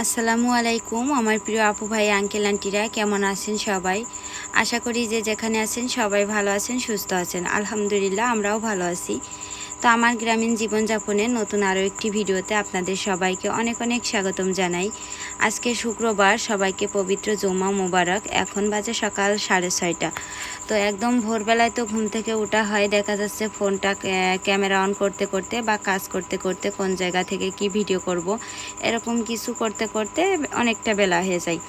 আসসালামু আলাইকুম, আমার প্রিয় আপু ভাই আঙ্কেল আন্টিরা কেমন আছেন সবাই? আশা করি যে যেখানে আছেন সবাই ভালো আছেন, সুস্থ আছেন। আলহামদুলিল্লাহ, আমরাও ভালো আছি। তো আমার গ্রামীণ জীবনযাপনের নতুন আরও একটি ভিডিওতে আপনাদের সবাইকে অনেক অনেক স্বাগতম জানাই। আজকে শুক্রবার, সবাইকে পবিত্র জমা মোবারক। এখন বাজে সকাল সাড়ে ছয়টা। তো একদম ভোরবেলায় তো ঘুম থেকে ওঠা হয়। দেখা যাচ্ছে ফোনটা ক্যামেরা অন করতে করতে বা কাজ করতে করতে কোন জায়গা থেকে কি ভিডিও করব, এরকম কিছু করতে করতে অনেকটা বেলা হয়ে যায়।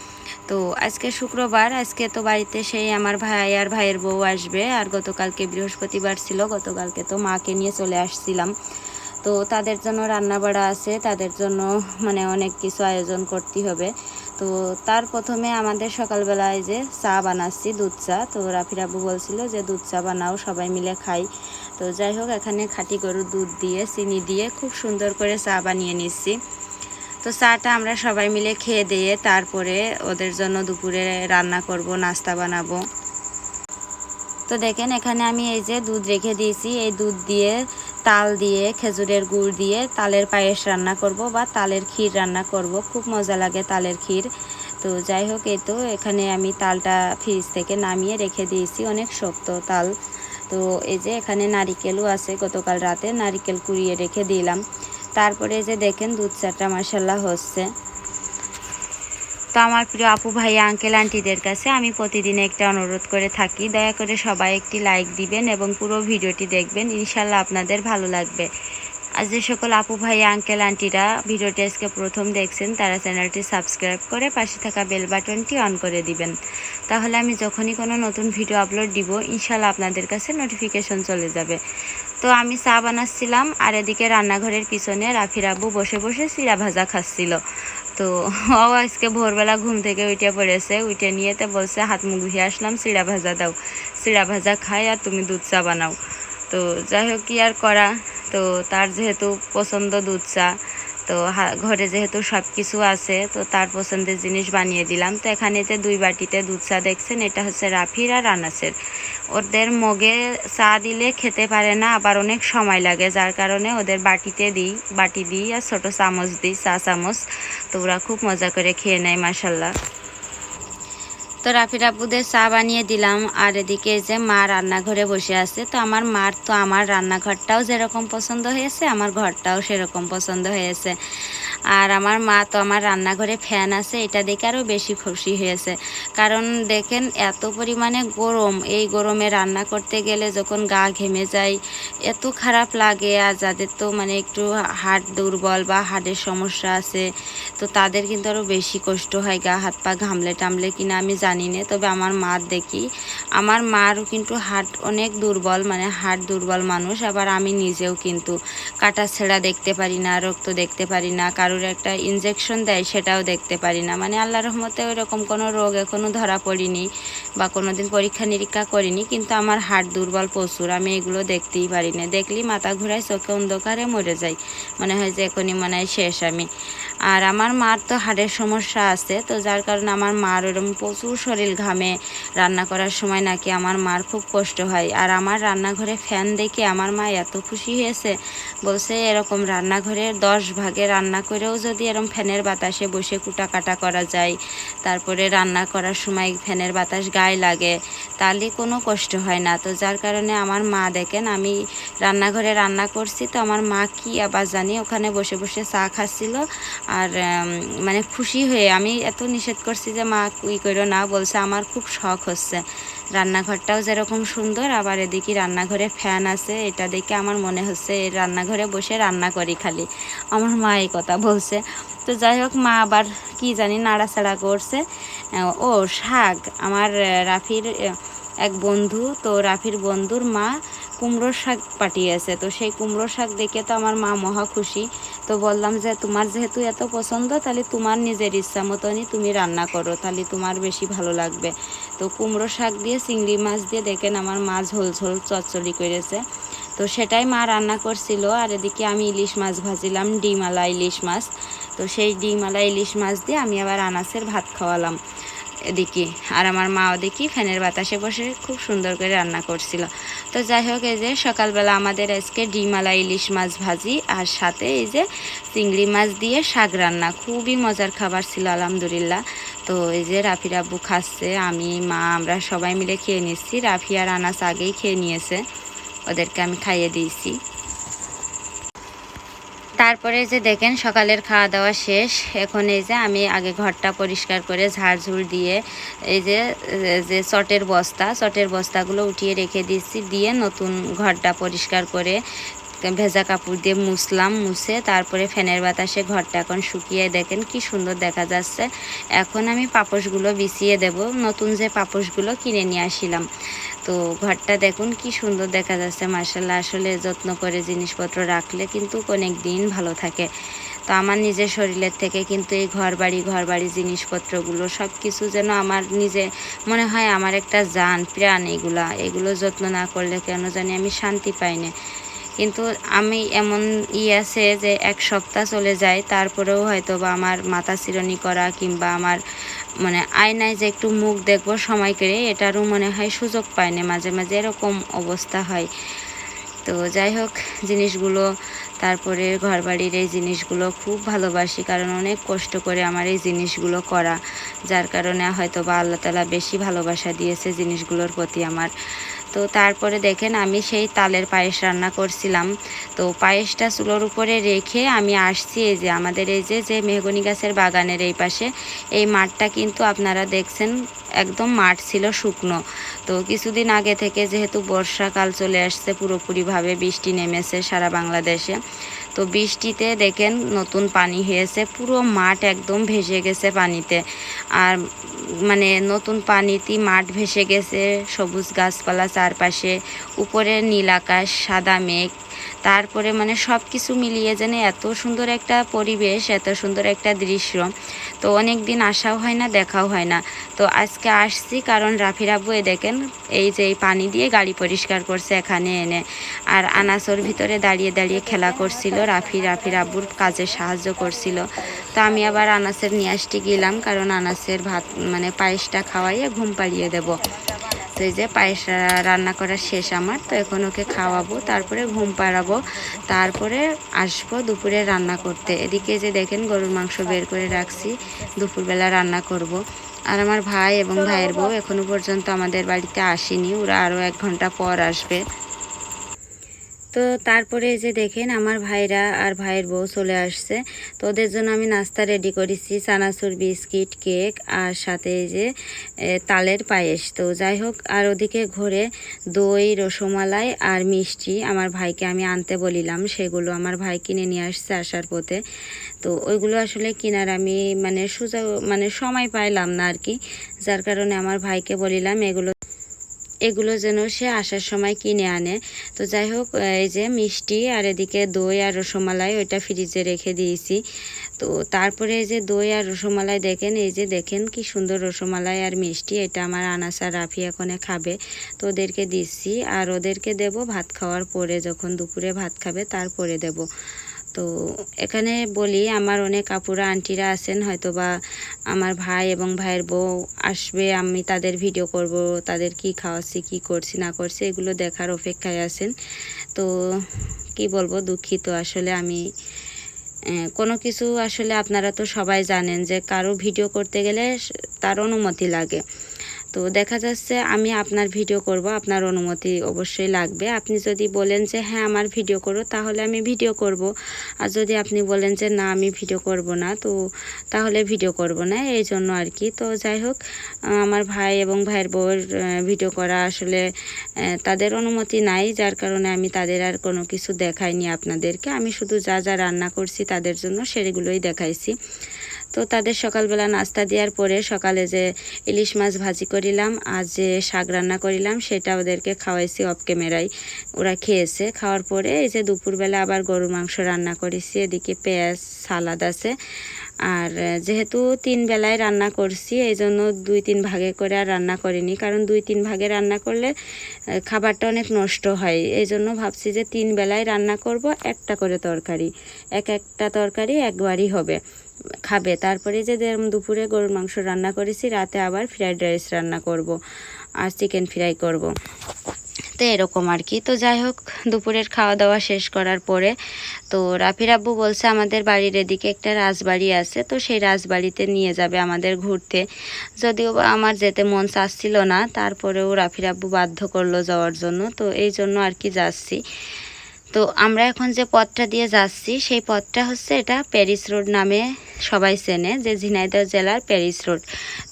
তো আজকে শুক্রবার, আজকে তো বাড়িতে সেই আমার ভাই আর ভাইয়ের বউ আসবে। আর গতকালকে বৃহস্পতিবার ছিল, গতকালকে তো মাকে নিয়ে চলে আসছিলাম। তো তাদের জন্য রান্না বাড়া আছে, তাদের জন্য মানে অনেক কিছু আয়োজন করতে হবে। তো তার প্রথমে আমাদের সকালবেলায় যে চা বানাচ্ছি, দুধ চা। তো রাফির বলছিল যে, দুধ চা বানাও, সবাই মিলে খাই। তো যাই হোক, এখানে খাঁটি গরুর দুধ দিয়ে, চিনি দিয়ে খুব সুন্দর করে চা বানিয়ে নিচ্ছি। তো চাটা আমরা সবাই মিলে খেয়ে দিয়ে তারপরে ওদের জন্য দুপুরে রান্না করব, নাস্তা বানাবো। তো দেখেন, এখানে আমি এই যে দুধ রেখে দিয়েছি। এই দুধ দিয়ে তাল দিয়ে, খেজুরের গুড় দিয়ে তালের পায়েস রান্না করব বা তালের ক্ষীর রান্না করব। খুব মজা লাগে তালের ক্ষীর। তো যাই হোক, এই তো এখানে আমি তালটা ফ্রিজ থেকে নামিয়ে রেখে দিয়েছি, অনেক শক্ত তাল। তো এই যে এখানে নারিকেলও আছে, গতকাল রাতে নারিকেল কুড়িয়ে রেখে দিলাম। তারপরে যে দেখেন দুধ চাটা মাসাল্লাহ হচ্ছে। তো আমার প্রিয় আপু ভাই আঙ্কেল আন্টিদের কাছে আমি প্রতিদিন একটা অনুরোধ করে থাকি। দয়া করে সবাই একটি লাইক দিবেন এবং পুরো ভিডিওটি দেখবেন। ইনশাল্লাহ আপনাদের ভালো লাগবে। আর যে সকল আপু ভাই আঙ্কেল আন্টিরা ভিডিওটি আজকে প্রথম দেখছেন, তারা চ্যানেলটি সাবস্ক্রাইব করে পাশে থাকা বেল বাটনটি অন করে দিবেন। তাহলে আমি যখনই কোনো নতুন ভিডিও আপলোড দিব ইনশাল্লাহ আপনাদের কাছে নোটিফিকেশন চলে যাবে। তো আমি চা বানাচ্ছিলাম, আর এদিকে রান্নাঘরের পিছনে রাফির আব্বু বসে বসে চিরা ভাজা খাচ্ছিল। তো ও আজকে ভোরবেলা ঘুম থেকে উঠে পড়েছে উঠে নিয়ে তো বলছে, হাত মুখ ধুয়ে আসলাম চিড়া ভাজা দাও চিড়া ভাজা খাই আর তুমি দুধ চা বানাও। তো যাই হোক, কি আর করা? তো তার যেহেতু পছন্দ দুধ চা, তো ঘরে যেহেতু সব কিছু আছে, তো তার পছন্দের জিনিস বানিয়ে দিলাম। তো এখানে যে দুই বাটিতে দুধ চা দেখছেন, এটা হচ্ছে রাফির আর আনাসের। ওদের মগে চা দিলে খেতে পারে না, আবার অনেক সময় লাগে। যার কারণে ওদের বাটিতে দিই, বাটি দিই আর ছোটো চামচ দিই, চা চামচ। তো ওরা খুব মজা করে খেয়ে নেয় মাসাল্লাহ তো রাফির আব্বুদের চা বানিয়ে দিলাম। আর এদিকে যে মা রান্নাঘরে বসে আছে। তো আমার মার তো আমার রান্নাঘরটাও যেরকম পছন্দ হয়েছে, আমার ঘরটাও সেরকম পছন্দ হয়েছে। আর আমার মা তো আমার রান্নাঘরে ফ্যান আছে, এটা দেখে আরও বেশি খুশি হয়েছে। কারণ দেখেন, এত পরিমাণে গরম, এই গরমে রান্না করতে গেলে যখন গা ঘেমে যায়, এত খারাপ লাগে। আর যাদের তো মানে একটু হাট দুর্বল বা হাড়ের সমস্যা আছে, তো তাদের কিন্তু আরও বেশি কষ্ট হয় গা, হাত পা ঘামলে টামলে কিনা আমি জানি না। তবে আমার মার দেখি, আমার মারও কিন্তু হাট অনেক দুর্বল মানে হাট দুর্বল মানুষ, আবার আমি নিজেও কিন্তু কাটা ছেঁড়া দেখতে পারি না, রক্ত দেখতে পারি না কারোর একটা ইনজেকশন দেয়, সেটাও দেখতে পারি না। মানে আল্লাহ রহমতে ওইরকম কোনো রোগ এখনও ধরা পড়িনি বা কোনো দিন পরীক্ষা নিরীক্ষা করিনি, কিন্তু আমার হাট দুর্বল প্রচুর, আমি এগুলো দেখতেই পারি না। দেখলি মাথা ঘুরায়, চোখে অন্ধকারে মরে যায় মনে হয় যে এখনই মনে হয় শেষ আমি। আর আমার মার তো হাড়ের সমস্যা আছে, তো যার কারণে আমার মার ওরকম প্রচুর শরীর ঘামে। রান্না করার সময় নাকি আমার মার খুব কষ্ট হয়। আর আমার রান্নাঘরে ফ্যান দেখে আমার মা এত খুশি হয়েছে, বলছে এরকম রান্নাঘরে দশ ভাগে রান্না করেও যদি এরকম ফ্যানের বাতাসে বসে কুটা কাটা করা যায়, তারপরে রান্না করার সময় ফ্যানের বাতাস গায়ে লাগে, তাহলে কোনো কষ্ট হয় না। তো যার কারণে আমার মা দেখেন, আমি রান্নাঘরে রান্না করছি, তো আমার মা কি আবার জানি, ওখানে বসে বসে চা খাচ্ছিল। আর মানে খুশি হয়ে আমি এত নিষেধ করছি যে মা ই করো না বলছে, আমার খুব শখ হচ্ছে। রান্নাঘরটাও যেরকম সুন্দর, আবার এদিকে রান্নাঘরে ফ্যান আছে, এটা দেখে আমার মনে হচ্ছে এই রান্নাঘরে বসে রান্না করি খালি। আমার মা এই কথা বলছে। তো যাই হোক, মা আবার কি জানি নাড়াচাড়া করছে। ও শাক, আমার রাফির এক বন্ধু, তো রাফির বন্ধুর মা কুমড়ো শাক পাঠিয়েছে তো সেই কুমড়ো শাক দেখে তো আমার মা মহা খুশি। তো বললাম যে, তোমার যেহেতু এত পছন্দ, তাহলে তোমার নিজের ইচ্ছা মতনই তুমি রান্না করো, তাহলে তোমার বেশি ভালো লাগবে। তো কুমড়ো শাক দিয়ে, চিংড়ি মাছ দিয়ে দেখেন আমার মা ঝোল ঝোল চচ্চড়ি করেছে। তো সেটাই মা রান্না করছিল। আর এদিকে আমি ইলিশ মাছ ভাজিলাম ডিমালা ইলিশ মাছ। তো সেই ডিমালা ইলিশ মাছ দিয়ে আমি আবার আনাসের ভাত খাওয়ালাম। এদিকে। আর আমার মাও দেখি ফ্যানের বাতাসে বসে খুব সুন্দর করে রান্না করছিল। তো যাই হোক, এই যে সকালবেলা আমাদের আজকে ডিমালা ইলিশ মাছ ভাজি আর সাথে এই যে চিংড়ি মাছ দিয়ে শাক রান্না। খুবই মজার খাবার ছিল, আলহামদুলিল্লাহ। তো এই যে রাফি রাব্বু খাচ্ছে, আমি, মা, আমরা সবাই মিলে খেয়ে নিচ্ছি। রাফি আর আনাস আগেই খেয়ে নিয়েছে। ওদেরকে আমি খাইয়ে দিয়েছি। তারপরে যে দেখেন সকালের খাওয়া দাওয়া শেষ, এখন এই যে আমি আগে ঘরটা পরিষ্কার করে ঝাড়ঝুড় দিয়ে এই যে যে চটের বস্তা, চটের বস্তাগুলো উঠিয়ে রেখে দিচ্ছি দিয়ে নতুন ঘরটা পরিষ্কার করে ভেজা কাপড় দিয়ে মুছলাম, মুছে তারপরে ফ্যানের বাতাসে ঘরটা এখন শুকিয়ে দেখেন কি সুন্দর দেখা যাচ্ছে। এখন আমি পাপোশগুলো বিছিয়ে দেব, নতুন যে পাপোশগুলো কিনে নিয়ে আসিলাম। তো ঘরটা দেখুন কি সুন্দর দেখা যাচ্ছে মার্শাল্লাহ আসলে যত্ন করে জিনিসপত্র রাখলে কিন্তু অনেক দিন ভালো থাকে। তো আমার নিজের শরীরের থেকে কিন্তু এই ঘর বাড়ি ঘর বাড়ি জিনিসপত্রগুলো সব কিছু যেন আমার নিজে, মনে হয় আমার একটা জান, প্রাণ এগুলা। এগুলো যত্ন না করলে কেন জানি আমি শান্তি পাই না। কিন্তু আমি এমন ই আছে যে এক সপ্তাহ চলে যায়, তারপরেও হয়তো বা আমার মাথা চিরনি করা কিংবা আমার মানে আয়নায় যে একটু মুখ দেখব সময় করে, এটারও মনে হয় সুযোগ পায় না। মাঝে মাঝে এরকম অবস্থা হয়। তো যাই হোক, জিনিসগুলো তারপরে ঘরবাড়ির এই জিনিসগুলো খুব ভালোবাসি, কারণ অনেক কষ্ট করে আমার এই জিনিসগুলো করা। যার কারণে হয়তো বা আল্লাহ তালা বেশি ভালোবাসা দিয়েছে জিনিসগুলোর প্রতি আমার। তো তারপরে দেখেন আমি সেই তালের পায়েস রান্না করছিলাম। তো পায়েসটা চুলোর উপরে রেখে আমি আসছি এই যে আমাদের এই যে যে মেহগনি গাছের বাগানের এই পাশে। এই মাঠটা কিন্তু আপনারা দেখছেন একদম মাঠ ছিল শুকনো। তো কিছুদিন আগে থেকে যেহেতু বর্ষাকাল চলে আসছে, পুরোপুরিভাবে বৃষ্টি নেমেছে সারা বাংলাদেশে। তো বৃষ্টিতে দেখেন নতুন পানি হয়েছে। পুরো মাঠ একদম ভেসে গেছে পানিতে। আর মানে নতুন পানিতে মাঠ ভেসে গেছে, সবুজ গাছপালা চারপাশে। উপরে নীল আকাশ, সাদা মেঘ। তারপরে মানে সব কিছু মিলিয়ে যেন এত সুন্দর একটা পরিবেশ, এত সুন্দর একটা দৃশ্য। তো অনেক দিন আসাও হয় না, দেখাও হয় না। তো আজকে আসছি কারণ রাফির আব্বু এ দেখেন, এই যে এই পানি দিয়ে গাড়ি পরিষ্কার করছে এখানে এনে। আর আনাসোর ভিতরে দাঁড়িয়ে দাঁড়িয়ে খেলা করছিল, রাফি, রাফির আব্বুর কাজে সাহায্য করছিল। তো আমি আবার আনাসের নিয়ে আসতে গেলাম, কারণ আনাসের ভাত মানে পায়েসটা খাওয়াইয়ে ঘুম পাড়িয়ে দেবো। তো এই যে পায়েস রান্না করা শেষ আমার, তো এখন ওকে খাওয়াবো, তারপরে ঘুম পাড়াবো, তারপরে আসব দুপুরে রান্না করতে এদিকে যে দেখেন গরুর মাংস বের করে রাখছি, দুপুরবেলা রান্না করব। আর আমার ভাই এবং ভাইয়ের বউ এখনও পর্যন্ত আমাদের বাড়িতে আসেনি, ওরা আরও এক ঘণ্টা পর আসবে তো তারপরে এই যে দেখেন আমার ভাইরা আর ভাইয়ের বউ চলে আসছে। তো ওদের জন্য আমি নাস্তা রেডি করেছি, চানাচুর, বিস্কিট, কেক আর সাথে এই যে তালের পায়েস। তো যাই হোক, আর ওদিকে ঘরে দই, রসমালাই আর মিষ্টি আমার ভাইকে আমি আনতে বলিলাম। সেগুলো আমার ভাই কিনে নিয়ে আসছে আসার পথে। তো ওইগুলো আসলে কেনার আমি মানে সুযোগ মানে সময় পাইলাম না আর কি। যার কারণে আমার ভাইকে বলিলাম, এগুলো এগুলো যেন সে আসার সময় কিনে আনে। তো যাই হোক, এই যে মিষ্টি আর এদিকে দই আর রসমালাই ওইটা ফ্রিজে রেখে দিয়েছি। তো তারপরে এই যে দই আর রসমালাই দেখেন, এই যে দেখেন কি সুন্দর রসমালাই আর মিষ্টি, এটা আমার আনাসা রাফি এখনে খাবে। তো ওদেরকে দিচ্ছি আর ওদেরকে দেব ভাত খাওয়ার পরে, যখন দুপুরে ভাত খাবে তারপরে দেব। তো এখানে বলি আমার অনেক আপুরা, আন্টিরা আছেন হয়তো বা আমার ভাই এবং ভাইয়ের বউ আসবে, আমি তাদের ভিডিও করব, তাদের কি খাওয়াচ্ছি, কি করছি, না করছি, এগুলো দেখার অপেক্ষায় আছেন। তো কি বলব, দুঃখিত আসলে আমি কোনো কিছু আসলে আপনারা তো সবাই জানেন যে কারও ভিডিও করতে গেলে তার অনুমতি লাগে। তো দেখা যাচ্ছে আমি আপনার ভিডিও করব, আপনার অনুমতি অবশ্যই লাগবে। আপনি যদি বলেন যে হ্যাঁ আমার ভিডিও করো, তাহলে আমি ভিডিও করব। আর যদি আপনি বলেন যে, না, আমি ভিডিও করব না, তো তাহলে ভিডিও করব না, এই জন্য আর কি। তো যাই হোক আমার ভাই এবং ভাইয়ের বউয়ের ভিডিও করা আসলে তাদের অনুমতি নাই। যার কারণে আমি তাদের আর কোনো কিছু দেখাইনি আপনাদেরকে। আমি শুধু যা যা রান্না করছি তাদের জন্য সেগুলোই দেখাইছি। তো তাদের সকালবেলা নাস্তা দেওয়ার পরে সকালে যে ইলিশ মাছ ভাজি করিলাম আর যে শাক রান্না করিলাম, সেটা ওদেরকে খাওয়াইছি অফ ক্যামেরায় ওরা খেয়েছে। খাওয়ার পরে এই যে দুপুরবেলা আবার গরুর মাংস রান্না করেছি। এদিকে পেঁয়াজ, সালাদ আছে। আর যেহেতু তিন বেলায় রান্না করছি এই জন্য দুই তিন ভাগে করে আর রান্না করিনি। কারণ দুই তিন ভাগে রান্না করলে খাবারটা অনেক নষ্ট হয়। এই জন্য ভাবছি যে তিন বেলায় রান্না করব, একটা করে তরকারি। এক একটা তরকারি একবারই হবে। খাবে। তারপরে যে দুপুরে গরুর মাংস রান্না করেছি, রাতে আবার ফ্রাইড রাইস রান্না করব আর চিকেন ফ্রাই করব। তো এরকম আর কি। তো যাই হোক, দুপুরের খাওয়া দাওয়া শেষ করার পরে তো রাফির আব্বু বলছে, আমাদের বাড়ির এদিকে একটা রাজবাড়ি আছে, তো সেই রাজবাড়িতে নিয়ে যাবে আমাদের ঘুরতে। যদিও আমার যেতে মন চাচ্ছিল না, তারপরেও রাফির আব্বু বাধ্য করল যাওয়ার জন্য। তো এই জন্য আর কি যাচ্ছি। তো আমরা এখন যে পথটা দিয়ে যাচ্ছি, সেই পথটা হচ্ছে এটা প্যারিস রোড নামে সবাই চেনে, যে ঝিনাইদহ জেলার প্যারিস রোড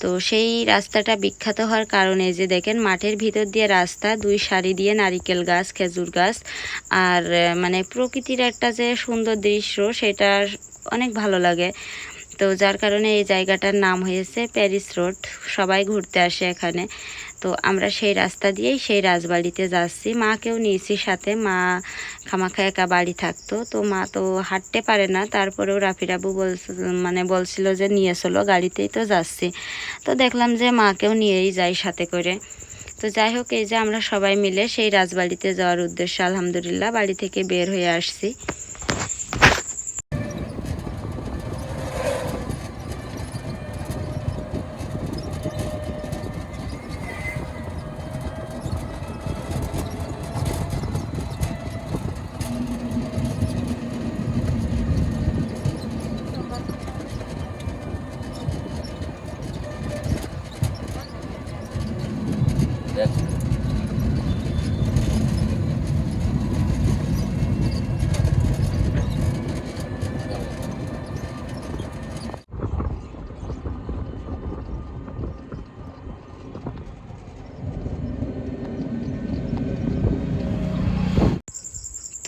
তো সেই রাস্তাটা বিখ্যাত হওয়ার কারণে যে দেখেন, মাঠের ভিতর দিয়ে রাস্তা, দুই সারি দিয়ে নারিকেল গাছ, খেজুর গাছ। আর মানে প্রকৃতির একটা যে সুন্দর দৃশ্য সেটা অনেক ভালো লাগে। তো যার কারণে এই জায়গাটার নাম হয়েছে প্যারিস রোড। সবাই ঘুরতে আসে এখানে। তো আমরা সেই রাস্তা দিয়েই সেই রাজবাড়িতে যাচ্ছি। মাকেও নিয়েছি সাথে মা খামাখা একা বাড়ি থাকতো। তো মা তো হাঁটতে পারে না। তারপরেও রাফিরাবু বল মানে বলছিল যে, নিয়ে চলো, গাড়িতেই তো যাচ্ছি। তো দেখলাম যে মাকেও নিয়েই যাই সাথে করে। তো যাই হোক, এই যে আমরা সবাই মিলে সেই রাজবাড়িতে যাওয়ার উদ্দেশ্যে আলহামদুলিল্লাহ বাড়ি থেকে বের হয়ে আসছি।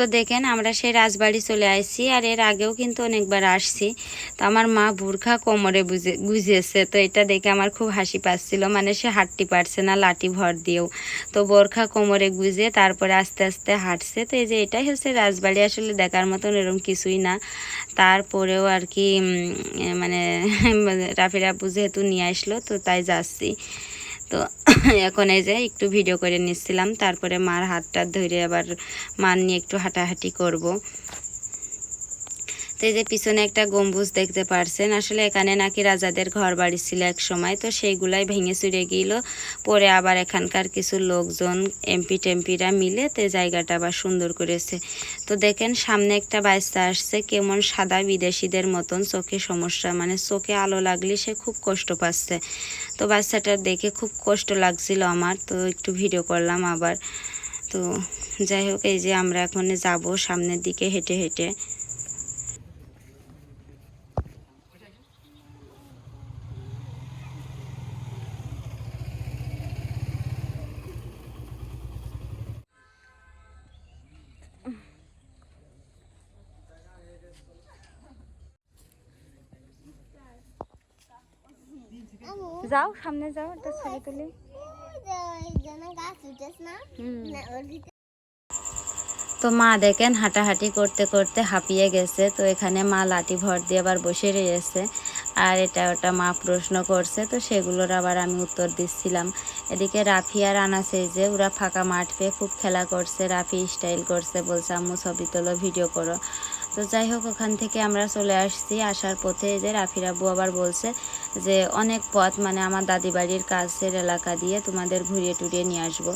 তো দেখেন আমরা সেই রাজবাড়ি চলে আসছি আর এর আগেও কিন্তু অনেকবার আসছি। তো আমার মা বুর্খা কোমরে বুঝে গুজিয়েছে তো এটা দেখে আমার খুব হাসি পাচ্ছিল। মানে সে হাঁটতে পারছে না লাঠি ভর দিয়েও। তো বোরখা কোমরে গুজে তারপরে আস্তে আস্তে হাঁটছে। তো এই যে এটাই হচ্ছে রাজবাড়ি, আসলে দেখার মতন এরকম কিছুই না। তারপরেও আর কি মানে রাফির যেহেতু নিয়ে আসলো, তো তাই যাচ্ছি। তো এখন এই যে একটু ভিডিও করে নিচ্ছিলাম। তারপরে মার হাতটা ধরে আবার মার নিয়ে একটু হাঁটাহাঁটি করব। তো এই যে পিছনে একটা গম্বুজ দেখতে পারছেন, আসলে এখানে নাকি রাজাদের ঘর বাড়ি ছিল এক সময়, তো সেইগুলাই ভেঙে চুরে গিয়েছিল পরে আবার এখানকার কিছু লোকজন, এমপি টেম্পিরা মিলে তো জায়গাটা আবার সুন্দর করেছে। তো দেখেন, সামনে একটা বাচ্চা আসছে, কেমন সাদা বিদেশিদের মতন চোখে সমস্যা মানে চোখে আলো লাগলে সে খুব কষ্ট পাচ্ছে। তো বাচ্চাটা দেখে খুব কষ্ট লাগছিল আমার, তো একটু ভিডিও করলাম আবার। তো যাই হোক, এই যে আমরা এখন যাব সামনের দিকে হেঁটে হেঁটে। যাও সামনে যাও একটা ছবি তুলি। তো মা দেখেন হাঁটাহাঁটি করতে করতে হাঁপিয়ে গেছে। তো এখানে মা লাঠি ভর দিয়ে আবার বসে রয়েছে। আর এটা ওটা মা প্রশ্ন করছে তো সেগুলোর আবার আমি উত্তর দিচ্ছিলাম। এদিকে রাফি আর আনাসে যে ওরা ফাঁকা মাঠ পেয়ে খুব খেলা করছে রাফি স্টাইল করছে বলছে আম্মু ছবি তোলো ভিডিও করো। তো যাই হোক, ওখান থেকে আমরা চলে আসছি। আসার পথে যে রাফির আব্বু আবার বলছে যে, অনেক পথ মানে আমার দাদি বাড়ির কাছের এলাকা দিয়ে তোমাদের ঘুরিয়ে টুরিয়ে নিয়ে আসব।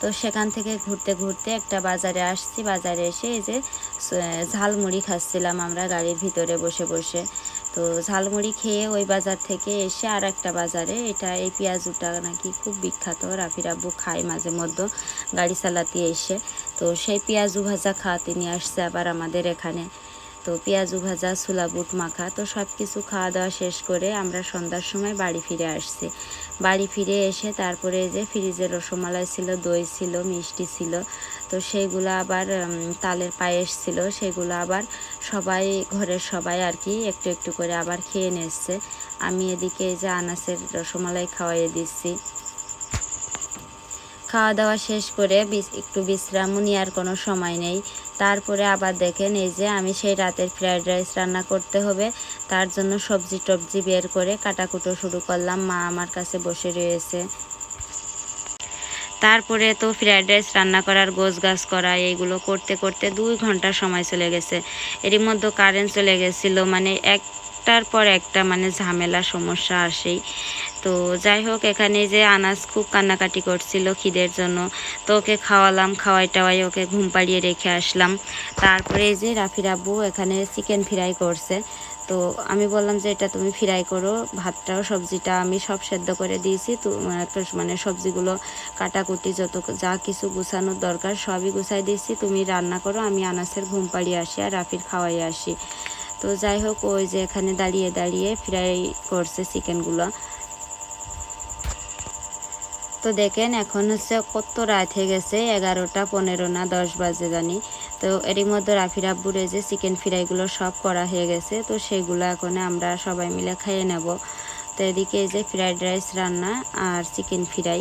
তো সেখান থেকে ঘুরতে ঘুরতে একটা বাজারে আসছি। বাজারে এসে এই যে ঝালমুড়ি খাচ্ছিলাম আমরা গাড়ির ভিতরে বসে বসে। তো ঝালমুড়ি খেয়ে ওই বাজার থেকে এসে আর একটা বাজারে, এটা এই পেঁয়াজুটা নাকি খুব বিখ্যাত। রাফির আব্বু খায় মাঝে মধ্যে গাড়ি চালাতে এসে। তো সেই পেঁয়াজু ভাজা খাওয়াতে নিয়ে আসছে আবার আমাদের এখানে। তো পেঁয়াজু ভাজা, ছোলা বুট মাখা, তো সব কিছু খাওয়া দাওয়া শেষ করে আমরা সন্ধ্যার সময় বাড়ি ফিরে আসছি। বাড়ি ফিরে এসে তারপরে যে ফ্রিজে রসমালাই ছিল, দই ছিল, মিষ্টি ছিল, তো সেইগুলো আবার তালের পায়েস ছিল, সেগুলো আবার সবাই, ঘরের সবাই আর কি একটু একটু করে আবার খেয়ে নিচ্ছে। আমি এদিকে যে আনাসের রসমালাই খাওয়াইয়ে দিচ্ছি। খাওয়া দাওয়া শেষ করে একটু বিশ্রামও নেওয়ার কোনো সময় নেই। তারপরে আবার দেখেন এই যে আমি সেই রাতের ফ্রায়েড রাইস রান্না করতে হবে। তার জন্য সবজি টবজি বের করে কাটাকুটো শুরু করলাম। মা আমার কাছে বসে রয়েছে। তারপরে তো ফ্রায়েড রাইস রান্না করার গোছ গাছ করা, এইগুলো করতে করতে দুই ঘণ্টা সময় চলে গেছে। এরই মধ্যে কারেন্ট চলে গেছিল মানে এক একটার পর একটা মানে ঝামেলা, সমস্যা আসেই। তো যাই হোক, এখানে যে আনাজ খুব কান্নাকাটি করছিল খিদের জন্য। তো ওকে খাওয়ালাম, খাওয়াই টাওয়াই ওকে ঘুম পাড়িয়ে রেখে আসলাম। তারপরে যে রাফির আব্বু এখানে চিকেন ফ্রাই করছে। তো আমি বললাম যে, এটা তুমি ফ্রাই করো, ভাতটাও, সবজিটা আমি সব সেদ্ধ করে দিয়েছি। তো মানে সবজিগুলো, কাটাকুটি যত যা কিছু গুছানোর দরকার সবই গুছাই দিয়েছি। তুমি রান্না করো, আমি আনাসের ঘুম পাড়িয়ে আসি আর রাফির খাওয়াই আসি। তো যাই হোক, ওই যে এখানে দাঁড়িয়ে দাঁড়িয়ে ফ্রাই করছে চিকেনগুলো। তো দেখেন, এখন হচ্ছে কত রাত হয়ে গেছে, এগারোটা পনেরো না দশ বাজে জানি। তো এরই মধ্যে রাফির আব্বুর যে চিকেন ফ্রাইগুলো সব করা হয়ে গেছে, তো সেগুলো এখন আমরা সবাই মিলে খাইয়ে নেব। তো এদিকে যে ফ্রাইড রাইস রান্না আর চিকেন ফ্রাই।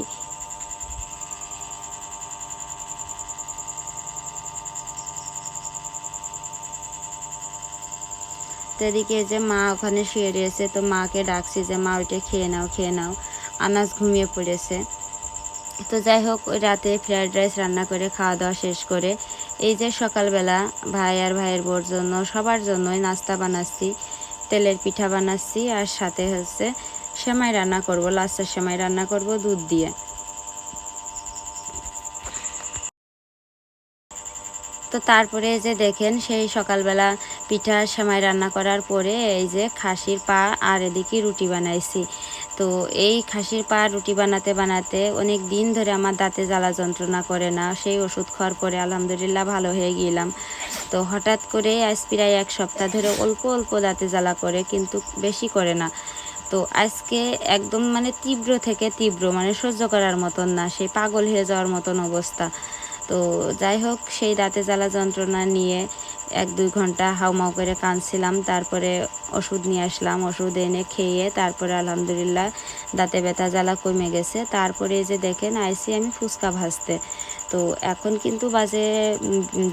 তো যে মা ওখানে শুয়ে রয়েছে, তো মাকে ডাকছি যে, মা, ওইটা খেয়ে নাও খেয়ে নাও। আনাজ ঘুমিয়ে পড়েছে। তো যাই হোক, ওই রাতে ফ্রায়েড রাইস রান্না করে, খাওয়া দাওয়া শেষ করে, এই যে সকালবেলা ভাই আর ভাইয়ের বোর জন্য, সবার জন্যই নাস্তা বানাচ্ছি, তেলের পিঠা বানাচ্ছি, আর সাথে হচ্ছে সেমাই রান্না করব লাস্টের সেমাই রান্না করব দুধ দিয়ে। তো তারপরে এই যে দেখেন, সেই সকালবেলা পিঠা সেমাই রান্না করার পরে এই যে খাসির পা আর এদিকে রুটি বানাইছি। তো এই খাসির পা রুটি বানাতে বানাতে অনেক দিন ধরে আমার দাঁতে জ্বালা যন্ত্রণা করে না, সেই ওষুধ খাওয়ার পরে আলহামদুলিল্লাহ ভালো হয়ে গেলাম। তো হঠাৎ করে আজ প্রায় এক সপ্তাহ ধরে অল্প অল্প দাঁতে জ্বালা করে, কিন্তু বেশি করে না। তো আজকে একদম মানে তীব্র থেকে তীব্র মানে সহ্য করার মতন না, সেই পাগল হয়ে যাওয়ার মতন অবস্থা। তো যাই হোক, সেই দাঁতে জ্বালা যন্ত্রণা নিয়ে এক দুই ঘণ্টা হাউমাউ করে কাঁদছিলাম। তারপরে ওষুধ নিয়ে আসলাম, ওষুধ এনে খেয়ে তারপরে আলহামদুলিল্লাহ দাঁতে ব্যথা, জ্বালা কমে গেছে। তারপরে এই যে দেখেন, আইসি আমি ফুচকা ভাজতে। তো এখন কিন্তু বাজে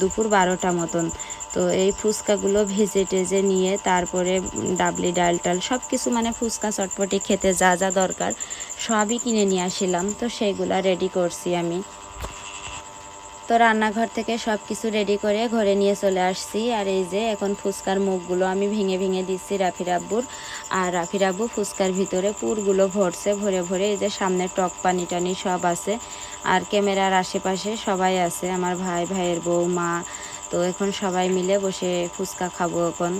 দুপুর বারোটা মতন। তো এই ফুচকাগুলো ভেজে টেজে নিয়ে তারপরে ডাবলি, ডাল টাল সব কিছু মানে ফুচকা চটপটি খেতে যা যা দরকার সবই কিনে নিয়ে আসিলাম। তো সেইগুলা রেডি করছি আমি। তো রান্নাঘর থেকে সব কিছু রেডি করে ঘরে নিয়ে চলে আসছি। আর এই যে এখন ফুচকার মুখগুলো আমি ভেঙে ভেঙে দিচ্ছি রাফির আব্বুর আর রাফির আব্বু ফুচকার ভিতরে পুরগুলো ভরছে, ভরে ভরে এই যে সামনে টক পানি টানি সব আছে। আর ক্যামেরার আশেপাশে সবাই আছে, আমার ভাই, ভাইয়ের বউ, মা। তো এখন সবাই মিলে বসে ফুচকা খাব এখন।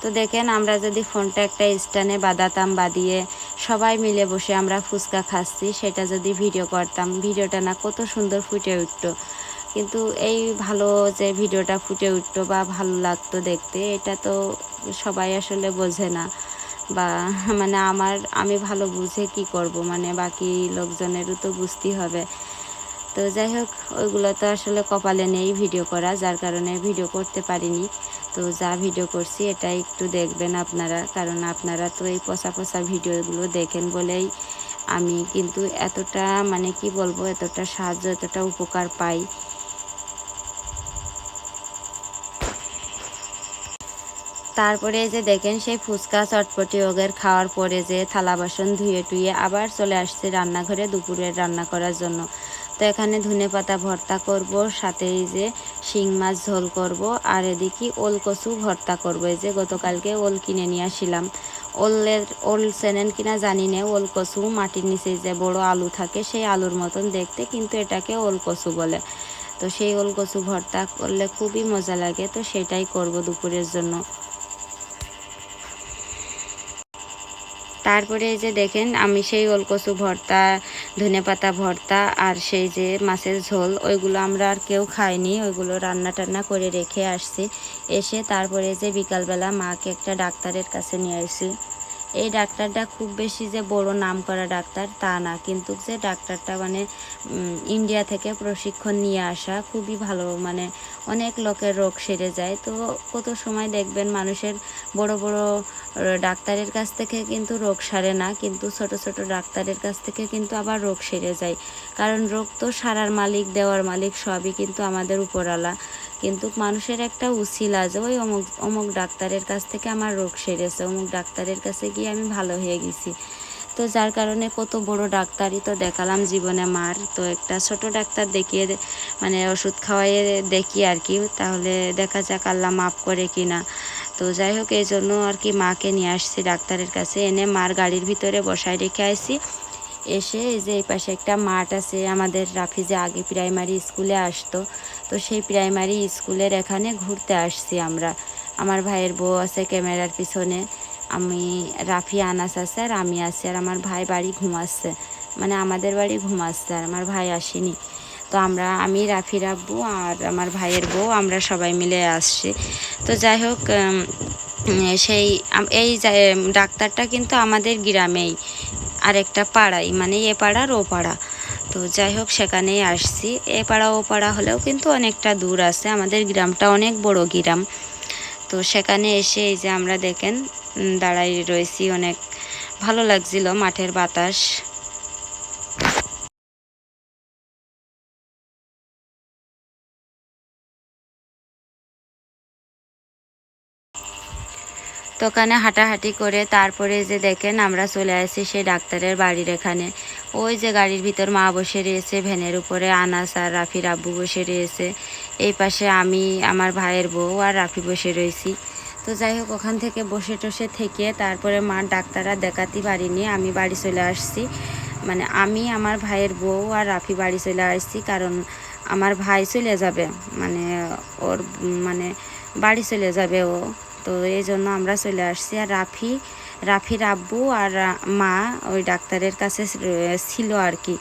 তো দেখেন, আমরা যদি ফোনটা একটা স্ট্যান্ডে বাঁধাতাম বাঁধিয়ে সবাই মিলে বসে আমরা ফুচকা খাচ্ছি, সেটা যদি ভিডিও করতাম। ভিডিওটা না কত সুন্দর ফুটে উঠতো। কিন্তু এই ভালো যে ভিডিওটা ফুটে উঠতো বা ভালো লাগতো দেখতে, এটা তো সবাই আসলে বোঝে না। বা মানে আমার, আমি ভালো বুঝে কি করব? মানে বাকি লোকজনেরও তো বুঝতেই হবে। তো যাই হোক, ওইগুলো তো আসলে কপালে নেই ভিডিও করা, যার কারণে ভিডিও করতে পারিনি। তো যা ভিডিও করছি, এটা একটু দেখবেন আপনারা। কারণ আপনারা তো এই পচা পচা ভিডিওগুলো দেখেন বলেই আমি কিন্তু এতটা মানে কি বলব, এতটা সাহায্য, এতটা উপকার পাই। তারপরে যে দেখেন, সেই ফুচকা চটপটি ওগের খাওয়ার পরে যে থালা বাসন ধুয়ে টুয়ে আবার চলে আসছে রান্নাঘরে দুপুরের রান্না করার জন্য। তো এখানে ধনে পাতা ভর্তা করব, সাথে এই যে শিং মাছ ঝোল করব, আর এদিকে ওল কচু ভর্তা করব। এই যে গতকালকে ওল কিনে নিয়ে আসিলাম। ওলের, ওল চেনেন কিনা জানি না, ওল কচু মাটির নিচে যে বড় আলু থাকে সেই আলুর মতন দেখতে, কিন্তু এটাকে ওল কচু বলে। তো সেই ওল কচু ভর্তা করলে খুবই মজা লাগে, তো সেটাই করব দুপুরের জন্য। তারপরে এই যে দেখেন, আমি সেই ওলকচু ভর্তা, ধনে পাতা ভর্তা আর সেই যে মাছের ঝোল, ওইগুলো আমরা আর কেউ খাইনি, ওইগুলো রান্না টান্না করে রেখে আসছি। এসে তারপরে যে বিকালবেলা মাকে একটা ডাক্তারের কাছে নিয়ে আসি এই ডাক্তারটা খুব বেশি যে বড় নাম করা ডাক্তার তা না, কিন্তু যে ডাক্তারটা মানে ইন্ডিয়া থেকে প্রশিক্ষণ নিয়ে আসা খুবই ভালো মানে অনেক লোকের রোগ সেরে যায়। তো কত সময় দেখবেন মানুষের বড় বড় ডাক্তারের কাছ থেকে কিন্তু রোগ সারে না, কিন্তু ছোট ছোট ডাক্তারের কাছ থেকে কিন্তু আবার রোগ সেরে যায়। কারণ রোগ তো সারার মালিক, দেওয়ার মালিক সবই কিন্তু আমাদের উপরালা কিন্তু মানুষের একটা উছিলা যে ওই অমুক অমুক ডাক্তারের কাছ থেকে আমার রোগ সেরেছে, অমুক ডাক্তারের কাছে গিয়ে আমি ভালো হয়ে গেছি। তো যার কারণে কত বড় ডাক্তারই তো দেখালাম জীবনে মার। তো একটা ছোট ডাক্তার দেখিয়ে মানে ওষুধ খাওয়াইয়ে দেখি আর কি, তাহলে দেখা যাক আল্লাহ মাফ করে কি না তো যাই হোক, এই জন্য আর কি মাকে নিয়ে আসছি ডাক্তারের কাছে। এনে মার গাড়ির ভিতরে বসায় রেখে আসছি এসে এই যে এই পাশে একটা মাঠ আছে, আমাদের রাফি যে আগে প্রাইমারি স্কুলে আসতো তো সেই প্রাইমারি স্কুলের এখানে ঘুরতে আসছি আমরা। আমার ভাইয়ের বউ আছে ক্যামেরার পিছনে, আমি, রাফি, আনাস আছে আর আমি আছি আর আমার ভাই বাড়ি ঘুমাচ্ছে। মানে আমাদের বাড়ি ঘুমাচ্ছে আর আমার ভাই আসেনি। তো আমরা, আমি, রাফির আব্বু আর আমার ভাইয়ের বউ আমরা সবাই মিলে আসছি। তো যাই হোক সেই এই ডাক্তারটা কিন্তু আমাদের গ্রামেই। আরেকটা পাড়াই মানে এ পাড়ার ও পাড়া। তো যাই হোক, সেখানেই আসছি। এ পাড়া ও পাড়া হলেও কিন্তু অনেকটা দূর আছে। আমাদের গ্রামটা অনেক বড় গ্রাম। তো সেখানে এসে এই যে আমরা দেখেন দাঁড়াই রয়েছি অনেক। ভালো লাগছিল মাঠের বাতাস। তো হাঁটাহাঁটি করে তারপরে যে দেখেন আমরা চলে আসি সেই ডাক্তারের বাড়ির এখানে। ওই যে গাড়ির ভিতর মা বসে রয়েছে, ভ্যানের উপরে আনাস আর রাফির আব্বু বসে রয়েছে। এই পাশে আমি, আমার ভাইয়ের বউ আর রাফি বসে রয়েছি। তো যাই হোক, ওখান থেকে বসে টসে থেকে তারপরে মার ডাক্তাররা দেখাতে পারিনি, আমি বাড়ি চলে আসছি। মানে আমি, আমার ভাইয়ের বউ আর রাফি বাড়ি চলে আসছি কারণ আমার ভাই চলে যাবে। মানে ওর মানে বাড়ি চলে যাবে ও। তো এই জন্য আমরা চলে আসছি। আর রাফি, রাফির আব্বু আর মা ওই ডাক্তারের কাছে ছিল আর কি।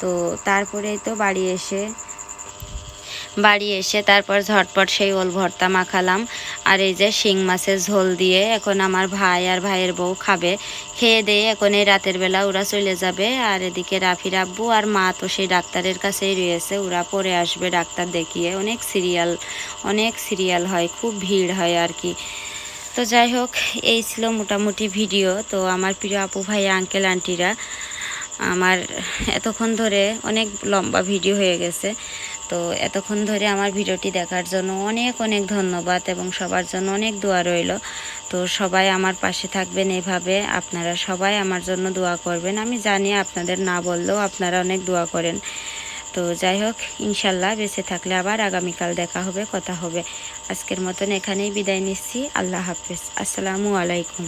তো তারপরেই তো বাড়ি এসে বাড়ি এসে তারপর ঝটপট সেই ওল ভর্তা মাখালাম। আর এই যে শিং মাছের ঝোল দিয়ে এখন আমার ভাই আর ভাইয়ের বউ খাবে। খেয়ে দিয়ে এখন এই রাতের বেলা ওরা চলে যাবে। আর এদিকে রাফির আব্বু আর মা তো সেই ডাক্তারের কাছেই রয়েছে। ওরা পরে আসবে ডাক্তার দেখিয়ে। অনেক সিরিয়াল অনেক সিরিয়াল হয়, খুব ভিড় হয় আর কি। তো যাই হোক, এই ছিল মোটামুটি ভিডিও। তো আমার প্রিয় আপু ভাই আঙ্কেল আন্টিরা আমার এতক্ষণ ধরে অনেক লম্বা ভিডিও হয়ে গেছে। তো এতক্ষণ ধরে আমার ভিডিওটি দেখার জন্য অনেক অনেক ধন্যবাদ এবং সবার জন্য অনেক দোয়া রইল। তো সবাই আমার পাশে থাকবেন এভাবে। আপনারা সবাই আমার জন্য দোয়া করবেন। আমি জানি আপনাদের না বললেও আপনারা অনেক দোয়া করেন। তো যাই হোক, ইনশাল্লাহ বেঁচে থাকলে আবার আগামীকাল দেখা হবে, কথা হবে। আজকের মতন এখানেই বিদায় নিচ্ছি। আল্লাহ হাফেজ। আসসালামু আলাইকুম।